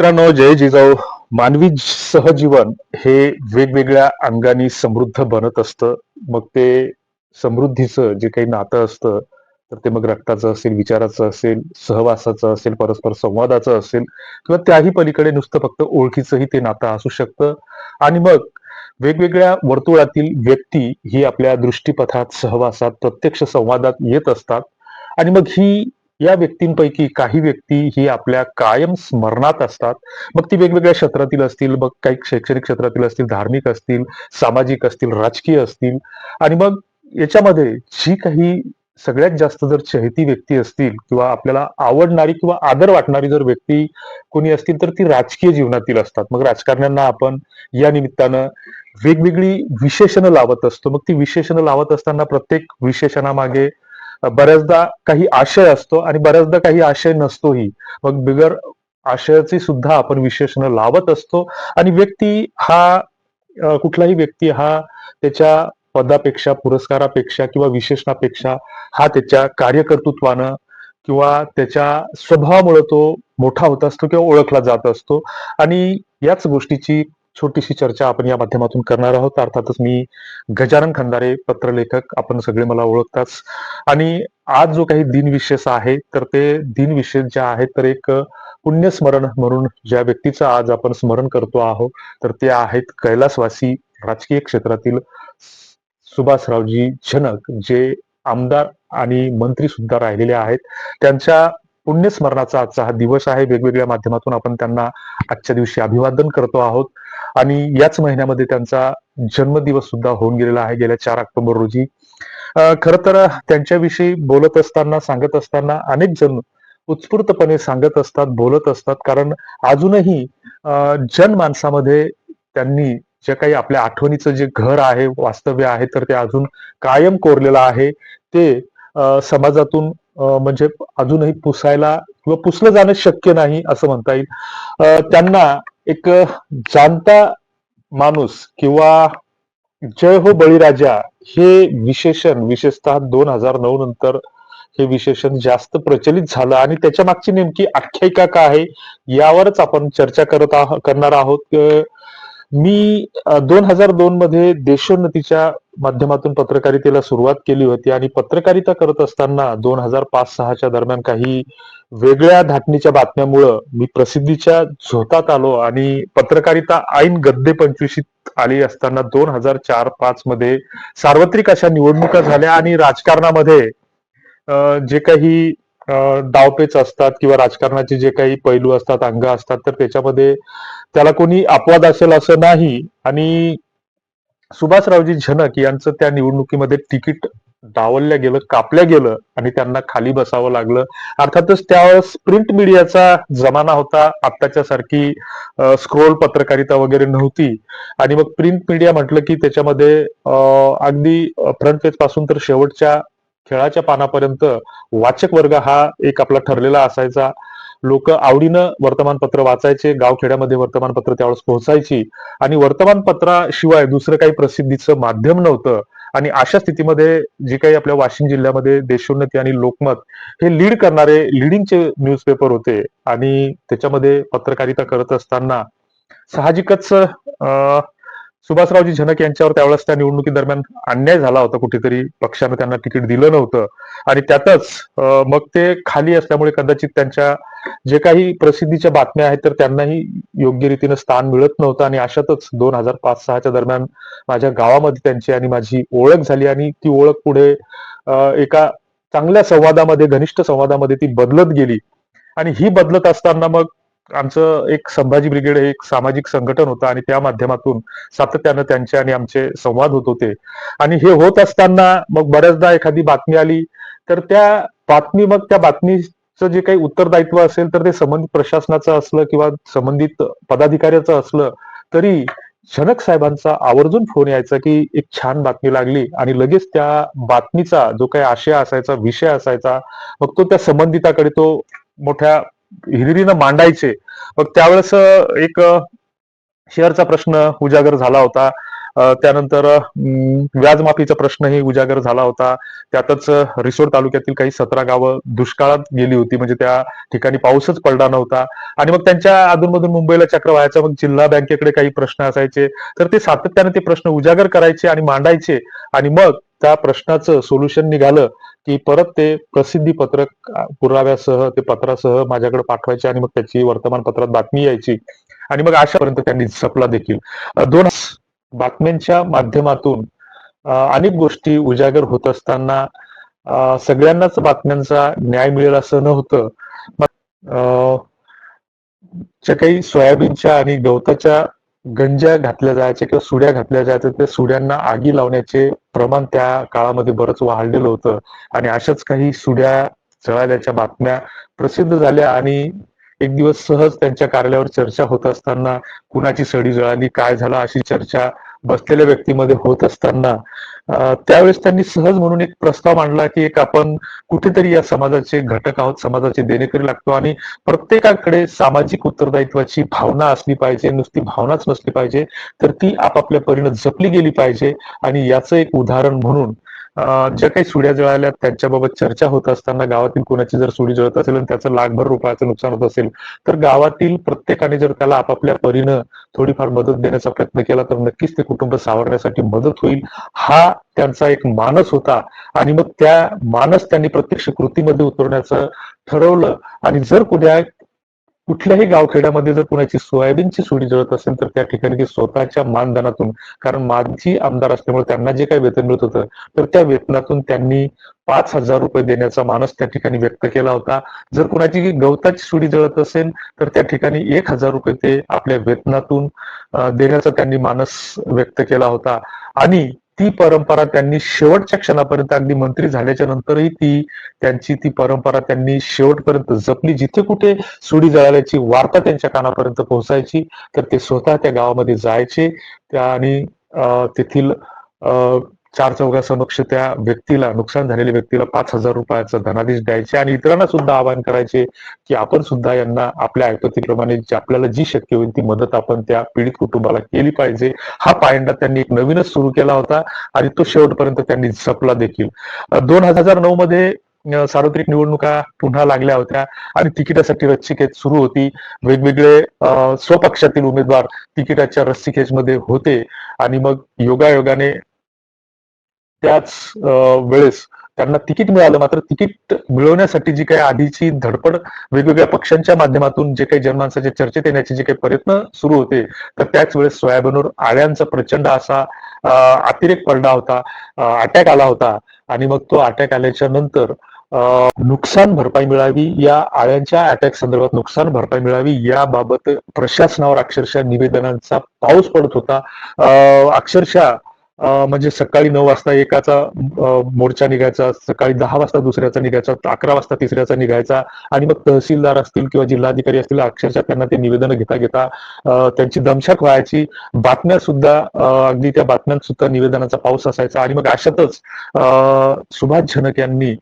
मित्रांनो जय जिजाऊ. मानवी सहजीवन हे वेगवेगळ्या अंगाने समृद्ध बनत असतं. मग ते समृद्धीचं जे काही नातं असतं तर ते मग रक्ताचं असेल विचाराचं असेल सहवासाचं असेल परस्पर संवादाचं असेल किंवा त्याही पलीकडे नुसतं फक्त ओळखीचंही ते नातं असू शकतं. आणि मग वेगवेगळ्या वर्तुळातील व्यक्ती ही आपल्या दृष्टीपथात सहवासात प्रत्यक्ष संवादात येत असतात. आणि मग ही या व्यक्तींपैकी काही व्यक्ती ही आपल्या कायम स्मरणात असतात. मग ती वेगवेगळ्या क्षेत्रातील असतील मग काही शैक्षणिक क्षेत्रातील असतील धार्मिक असतील सामाजिक असतील राजकीय असतील. आणि मग याच्यामध्ये जी काही सगळ्यात जास्त जर चहती व्यक्ती असतील किंवा आपल्याला आवडणारी किंवा आदर वाटणारी जर व्यक्ती कोणी असतील तर ती राजकीय जीवनातील असतात. मग राजकारण्यांना आपण या निमित्तानं वेगवेगळी विशेषणं लावत असतो. मग ती विशेषणं लावत असताना प्रत्येक विशेषणामागे बऱ्याचदा काही आशय असतो आणि बऱ्याचदा काही आशय नसतोही. मग बिगर आशयाची सुद्धा आपण विशेषण लावत असतो आणि व्यक्ती हा कुठलाही व्यक्ती हा त्याच्या पदापेक्षा पुरस्कारापेक्षा किंवा विशेषणापेक्षा हा त्याच्या कार्यकर्तृत्वानं किंवा त्याच्या स्वभावामुळे तो मोठा होत असतो किंवा ओळखला जात असतो. आणि याच गोष्टीची छोटीशी चर्चा आपण या माध्यमातून करणार आहोत. अर्थातच मी गजानन खंदारे पत्रलेखक आपण सगळे मला ओळखताच. आणि आज जो काही दिनविशेष आहे तर ते दिनविशेष जे आहेत तर एक पुण्यस्मरण म्हणून ज्या व्यक्तीचं आज आपण स्मरण करतो आहोत तर ते आहेत कैलासवासी राजकीय क्षेत्रातील सुभाषरावजी जनक जे आमदार आणि मंत्री सुद्धा राहिलेले आहेत. त्यांच्या पुण्यस्मरणाचा आजचा हा दिवस आहे. वेगवेगळ्या माध्यमातून आपण त्यांना आजच्या दिवशी अभिवादन करतो आहोत. आणि याच महिन्यामध्ये त्यांचा जन्मदिवस सुद्धा होऊन गेलेला आहे. गेल्या चार ऑक्टोबर रोजी. खर तर त्यांच्याविषयी बोलत असताना सांगत असताना अनेक जण उत्स्फूर्तपणे सांगत असतात बोलत असतात. कारण अजूनही अं, जनमानसामध्ये त्यांनी जे काही आपल्या आठवणीचं जे घर आहे वास्तव्य आहे तर ते अजून कायम कोरलेलं आहे. ते अं, समाजातून म्हणजे अजूनही पुसायला किंवा पुसलं जाणं शक्य नाही असं म्हणता येईल. अं, त्यांना एक जाणता माणूस किंवा जय हो बळीराजा हे विशेषण विशेषतः दोन हजार नऊ नंतर हे विशेषण जास्त प्रचलित झालं आणि त्याच्या मागची नेमकी आख्यायिका काय आहे यावरच आपण चर्चा करत आह करणार आहोत. मी दोन हजार दोन मध्ये देशोन्नतीच्या माध्यमातून पत्रकारितेला सुरुवात केली होती आणि पत्रकारिता करत असताना दोन हजार पाच सहाच्या दरम्यान काही वेगळ्या धाटणीच्या बातम्यामुळं मी प्रसिद्धीच्या झोतात आलो आणि पत्रकारिता ऐन गद्दे पंचवीशीत आली असताना दोन हजार चार पाच मध्ये सार्वत्रिक अशा निवडणुका झाल्या आणि राजकारणामध्ये जे काही डावपेच असतात किंवा राजकारणाचे जे काही पैलू असतात अंग असतात तर त्याच्यामध्ये त्याला कोणी अपवाद असेल असं नाही. आणि सुभाषरावजी झनक यांचं त्या निवडणुकीमध्ये तिकीट डावलल्या गेलं कापल्या गेलं आणि त्यांना खाली बसावं लागलं. अर्थातच त्यावेळेस प्रिंट मीडियाचा जमाना होता. आत्ताच्या सारखी स्क्रोल पत्रकारिता वगैरे नव्हती. आणि मग प्रिंट मीडिया म्हटलं की त्याच्यामध्ये अगदी फ्रंट पेजपासून तर शेवटच्या खेळाच्या पानापर्यंत वाचक वर्ग हा एक आपला ठरलेला असायचा. लोक आवडीनं वर्तमानपत्र वाचायचे गावखेड्यामध्ये वर्तमानपत्र त्यावेळेस पोहोचायची आणि वर्तमानपत्राशिवाय दुसरं काही प्रसिद्धीचं माध्यम नव्हतं. आणि अशा स्थितीमध्ये जे काही आपल्या वाशिम जिल्ह्यामध्ये देशोन्नती आणि लोकमत हे लीड करणारे लिडिंगचे न्यूजपेपर होते आणि त्याच्यामध्ये पत्रकारिता करत असताना साहजिकच सुभाषरावजी झनक यांच्यावर त्यावेळेस त्या निवडणुकी दरम्यान अन्याय झाला होता कुठेतरी. पक्षानं त्यांना तिकीट दिलं नव्हतं. आणि त्यातच मग ते खाली असल्यामुळे कदाचित त्यांच्या जे काही प्रसिद्धीच्या बातम्या आहेत तर त्यांनाही योग्य रीतीनं स्थान मिळत नव्हतं. आणि अशातच दोन हजार पाच सहाच्या दरम्यान माझ्या गावामध्ये त्यांची आणि माझी ओळख झाली आणि ती ओळख पुढे एका चांगल्या संवादामध्ये घनिष्ठ संवादामध्ये ती बदलत गेली. आणि ही बदलत असताना मग आमचं एक संभाजी ब्रिगेड हे एक सामाजिक संघटन होतं आणि त्या माध्यमातून सातत्यानं त्यांचे आणि आमचे संवाद होत होते. आणि हे होत असताना मग बऱ्याचदा एखादी बातमी आली तर त्या बातमी मग त्या बातमीचं जे काही उत्तरदायित्व असेल तर ते संबंधित प्रशासनाचं असलं किंवा संबंधित पदाधिकाऱ्याचं असलं तरी जनक साहेबांचा आवर्जून फोन यायचा की एक छान बातमी लागली आणि लगेच त्या बातमीचा जो काही आशय असायचा विषय असायचा मग तो त्या संबंधिताकडे तो मोठ्या हिरिरीनं मांडायचे. मग त्यावेळेस एक शेअरचा प्रश्न उजागर झाला होता. त्यानंतर व्याजमाफीचा प्रश्नही उजागर झाला होता. त्यातच रिसोड तालुक्यातील काही सतरा गावं दुष्काळात गेली होती. म्हणजे त्या ठिकाणी पाऊसच पडला नव्हता. आणि मग त्यांच्या अधूनमधून मुंबईला चक्र व्हायचा मग जिल्हा बँकेकडे काही प्रश्न असायचे. तर ते सातत्याने ते प्रश्न उजागर करायचे आणि मांडायचे. आणि मग त्या प्रश्नाचं सोल्युशन निघालं की परत ते प्रसिद्धी पत्रक पुराव्यासह ते पत्रासह माझ्याकडे पाठवायचे आणि मग त्याची वर्तमानपत्रात बातमी यायची. आणि मग अशापर्यंत त्यांनी सपला देखील. दोन बातम्यांच्या माध्यमातून अनेक गोष्टी उजागर होत असताना सगळ्यांनाच बातम्यांचा न्याय मिळेल असं नव्हतं काही सोयाबीनच्या आणि गवताच्या गंज्या घातल्या जायच्या किंवा सुड्या घातल्या जायच्या त्या सुड्यांना आगी लावण्याचे प्रमाण त्या काळामध्ये बरंच वाढलेलं होतं. आणि अशाच काही सुड्या जळाल्याच्या बातम्या प्रसिद्ध झाल्या आणि एक दिवस सहज त्यांच्या कार्यालयावर चर्चा होत असताना कुणाची सडी जळाली काय झालं अशी चर्चा बसलेल्या व्यक्तीमध्ये होत असताना त्यावेळेस त्यांनी सहज म्हणून एक प्रस्ताव मांडला की एक आपण कुठेतरी या समाजाचे घटक आहोत समाजाचे देणेकरी लागतो आणि प्रत्येकाकडे सामाजिक उत्तरदायित्वाची भावना असली पाहिजे नुसती भावनाच नसली पाहिजे तर ती आपापल्या परीनं जपली गेली पाहिजे. आणि याचं एक उदाहरण म्हणून ज्या काही सुड्या जळाल्या त्यांच्याबाबत चर्चा होत असताना गावातील कोणाची जर सुडी जळत असेल आणि त्याचं लाखभर रुपयाचं नुकसान होत असेल तर गावातील प्रत्येकाने जर त्याला आपापल्या परीनं थोडीफार मदत देण्याचा प्रयत्न केला तर नक्कीच ते कुटुंब सावरण्यासाठी मदत होईल. हा त्यांचा एक मानस होता आणि मग त्या मानस त्यांनी प्रत्यक्ष कृतीमध्ये उतरवण्याचं ठरवलं. आणि जर कुठल्या कुठल्याही गावखेड्यामध्ये जर कुणाची सोयाबीनची सुडी जळत असेल तर त्या ठिकाणी स्वतःच्या मानधनातून कारण माझी आमदार असल्यामुळे त्यांना जे काही वेतन मिळत होतं तर त्या वेतनातून त्यांनी पाच हजार रुपये देण्याचा मानस त्या ठिकाणी व्यक्त केला होता. जर कुणाची गवताची सुडी जळत असेल तर त्या ठिकाणी एक हजार रुपये ते आपल्या वेतनातून देण्याचा त्यांनी मानस व्यक्त केला होता. आणि ती परंपरा त्यांनी शेवटच्या क्षणापर्यंत अगदी मंत्री झाल्याच्या नंतरही ती त्यांची ती परंपरा त्यांनी शेवटपर्यंत जपली. जिथे कुठे सुडी जळाल्याची वार्ता त्यांच्या कानापर्यंत पोहोचायची तर ते स्वतः त्या गावामध्ये जायचे. त्या आणि तेथील अं, चार चौघासमक्ष त्या व्यक्तीला नुकसान झालेल्या व्यक्तीला पाच हजार रुपयाचा धनादेश द्यायचे आणि इतरांना सुद्धा आवाहन करायचे की आपण सुद्धा यांना आपल्या ऐपतीप्रमाणे आपल्याला जी शक्य होईल ती मदत आपण त्या पीडित कुटुंबाला केली पाहिजे. हा पायंडा त्यांनी एक नवीनच सुरू केला होता आणि तो शेवटपर्यंत त्यांनी जपला देखील. दोन हजार नऊ मध्ये सार्वत्रिक निवडणुका पुन्हा लागल्या होत्या आणि तिकिटासाठी रस्सीखेच सुरू होती. वेगवेगळे स्वपक्षातील उमेदवार तिकिटाच्या रस्सीखेचमध्ये होते आणि मग योगायोगाने त्याच वेळेस त्यांना तिकीट मिळालं मात्र तिकीट मिळवण्यासाठी जी काही आधीची धडपड वेगवेगळ्या पक्षांच्या माध्यमातून जे काही जनमानसाचे चर्चेत येण्याचे जे काही प्रयत्न सुरू होते तर त्याच वेळेस सोयाबीनवर आळ्यांचा प्रचंड असा अतिरेक पडला होता अटॅक आला होता. आणि मग तो अटॅक आल्याच्यानंतर नुकसान भरपाई मिळावी या आळ्यांच्या अटॅक संदर्भात नुकसान भरपाई मिळावी याबाबत प्रशासनावर अक्षरशः निवेदनांचा पाऊस पडत होता. अक्षरशः म्हणजे सकाळी नऊ वाजता एकाचा मोर्चा निघायचा सकाळी दहा वाजता दुसऱ्याचा निघायचा अकरा वाजता तिसऱ्याचा निघायचा आणि मग तहसीलदार असतील किंवा जिल्हाधिकारी असतील अक्षरशः त्यांना ते निवेदन घेता घेता त्यांची दमछाक व्हायची. बातम्या सुद्धा अगदी त्या बातम्यांत सुद्धा निवेदनाचा पाऊस असायचा आणि मग अशातच सुभाष झनक यांनी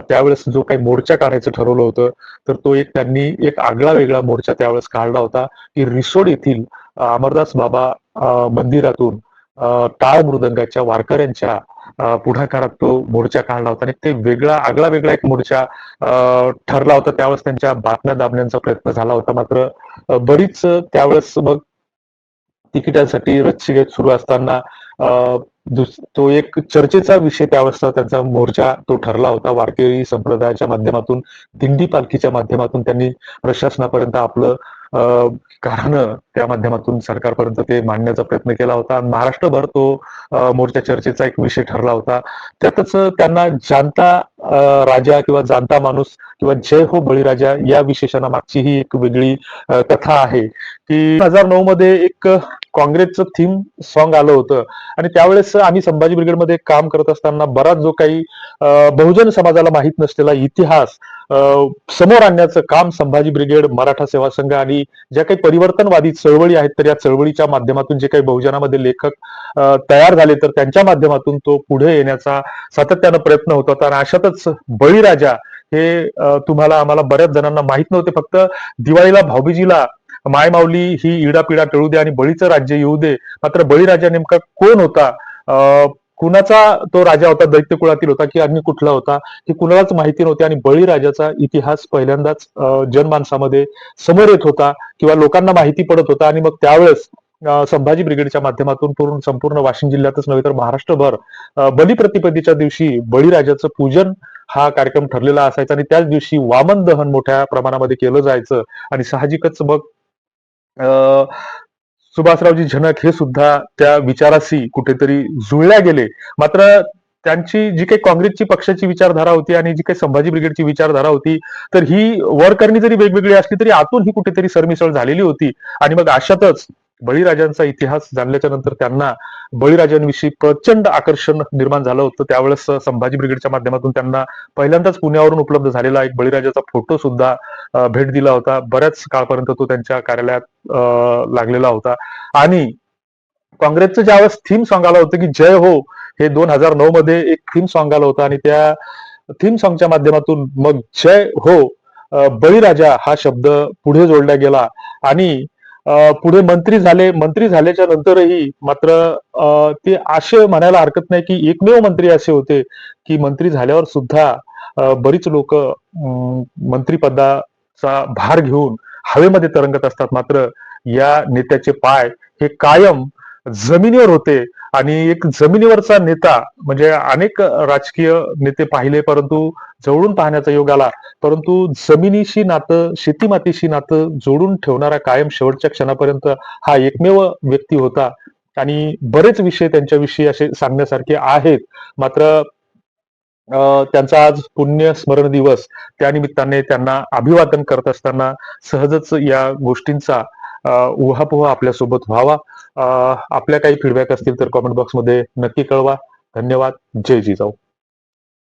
त्यावेळेस जो काही मोर्चा काढायचं ठरवलं होतं तर तो एक त्यांनी एक आगळा वेगळा मोर्चा त्यावेळेस काढला होता की रिसोड येथील अमरदास बाबा मंदिरातून टाळ मृदंगाच्या वारकऱ्यांच्या पुढाकारात तो मोर्चा काढला होता आणि ते वेगळा आगळा वेगळा एक मोर्चा ठरला होता. त्यावेळेस त्यांच्या बातम्या दाबण्याचा प्रयत्न झाला होता. मात्र बरीच त्यावेळेस मग तिकिटासाठी रस्सीखेच सुरू असताना दुस- तो एक चर्चेचा विषय त्यावेळेस त्यांचा मोर्चा तो ठरला होता. वारकरी संप्रदायाच्या माध्यमातून दिंडी पालखीच्या माध्यमातून त्यांनी प्रशासनापर्यंत आपलं कारण त्या माध्यमातून सरकारपर्यंत ते मांडण्याचा प्रयत्न केला होता. महाराष्ट्रभर तो मोर्चा चर्चेचा एक विषय ठरला होता. त्यातच त्यांना जाणता राजा किंवा जाणता माणूस किंवा जय हो बळीराजा या विशेषणामागची ही एक वेगळी कथा आहे. की दोन हजार नऊ मध्ये एक काँग्रेसचं थीम सॉन्ग आलं होतं. आणि त्यावेळेस आम्ही संभाजी ब्रिगेडमध्ये काम करत असताना बराच जो काही बहुजन समाजाला माहीत नसलेला इतिहास समोर आणण्याचं काम संभाजी ब्रिगेड मराठा सेवा संघ आणि ज्या काही परिवर्तनवादी चळवळी आहेत तर या चळवळीच्या माध्यमातून जे काही बहुजनामध्ये लेखक तयार झाले तर त्यांच्या माध्यमातून तो पुढे येण्याचा सातत्यानं प्रयत्न होत होता. आणि अशातच बळीराजा हे तुम्हाला आम्हाला बऱ्याच जणांना माहीत नव्हते. फक्त दिवाळीला भाऊबीजीला मायमाऊली ही इडापिडा टळू दे आणि बळीचं राज्य येऊ दे. मात्र बळीराजा नेमका कोण होता? अं, कुणाचा तो राजा होता दैत्य कुळातील होता की अग्नि कुठला होता हे कुणालाच माहिती नव्हती आणि बळीराजाचा इतिहास पहिल्यांदाच जनमानसामध्ये समोर येत होता किंवा लोकांना माहिती पडत होता आणि मग त्यावेळेस संभाजी ब्रिगेडच्या माध्यमातून पूर्ण संपूर्ण वाशिम जिल्ह्यातच नव्हे तर महाराष्ट्रभर बलिप्रतिपदेच्या दिवशी बळीराजाचं पूजन हा कार्यक्रम ठरलेला असायचा आणि त्याच दिवशी वामन दहन मोठ्या प्रमाणामध्ये केलं जायचं आणि साहजिकच मग अं, सुभाषरावजी झनक हे सुद्धा त्या विचाराशी कुठेतरी जुळल्या गेले. मात्र त्यांची जी काही काँग्रेसची पक्षाची विचारधारा होती आणि जी काही संभाजी ब्रिगेडची विचारधारा होती तर ही वरकरणी जरी वेगवेगळी असली तरी आतून ही कुठेतरी सरमिसळ झालेली होती. आणि मग अशातच बळीराजांचा इतिहास जाणल्याच्या नंतर त्यांना बळीराजांविषयी प्रचंड आकर्षण निर्माण झालं होतं. त्यावेळेस संभाजी ब्रिगेडच्या माध्यमातून त्यांना पहिल्यांदाच पुण्यावरून उपलब्ध झालेला एक बळीराजाचा फोटो सुद्धा भेट दिला होता. बऱ्याच काळपर्यंत तो त्यांच्या कार्यालयात लागलेला होता. आणि काँग्रेसचं ज्यावेळेस थीम सॉंग आलं होतं की जय हो हे दोन हजार नऊ मध्ये एक थीम सॉंग आलं होतं. आणि त्या थीम सॉंगच्या माध्यमातून मग जय हो बळीराजा हा शब्द पुढे जोडला गेला. आणि पुढे मंत्री झाले मंत्री झाल्याच्या नंतरही मात्र अं, ते आशय म्हणायला हरकत नाही की एकमेव मंत्री असे होते की मंत्री झाल्यावर सुद्धा बरीच लोक मंत्रीपदाचा भार घेऊन हवेमध्ये तरंगत असतात. मात्र या नेत्याचे पाय हे कायम जमिनीवर होते. आणि एक जमिनीवरचा नेता म्हणजे अनेक राजकीय नेते पाहिले परंतु जवळून पाहण्याचा योग आला. परंतु जमिनीशी नातं शेतीमातीशी नातं जोडून ठेवणारा कायम शेवटच्या क्षणापर्यंत हा एकमेव व्यक्ती होता. आणि बरेच विषय त्यांच्याविषयी असे सांगण्यासारखे आहेत. मात्र अं, त्यांचा आज पुण्य स्मरण दिवस त्या निमित्ताने त्यांना अभिवादन करत असताना सहजच या गोष्टींचा उहापोह आपल्यासोबत व्हावा. आपल्या काही फीडबॅक असतील तर कॉमेंट बॉक्समध्ये नक्की कळवा. धन्यवाद. जय जिजाऊ.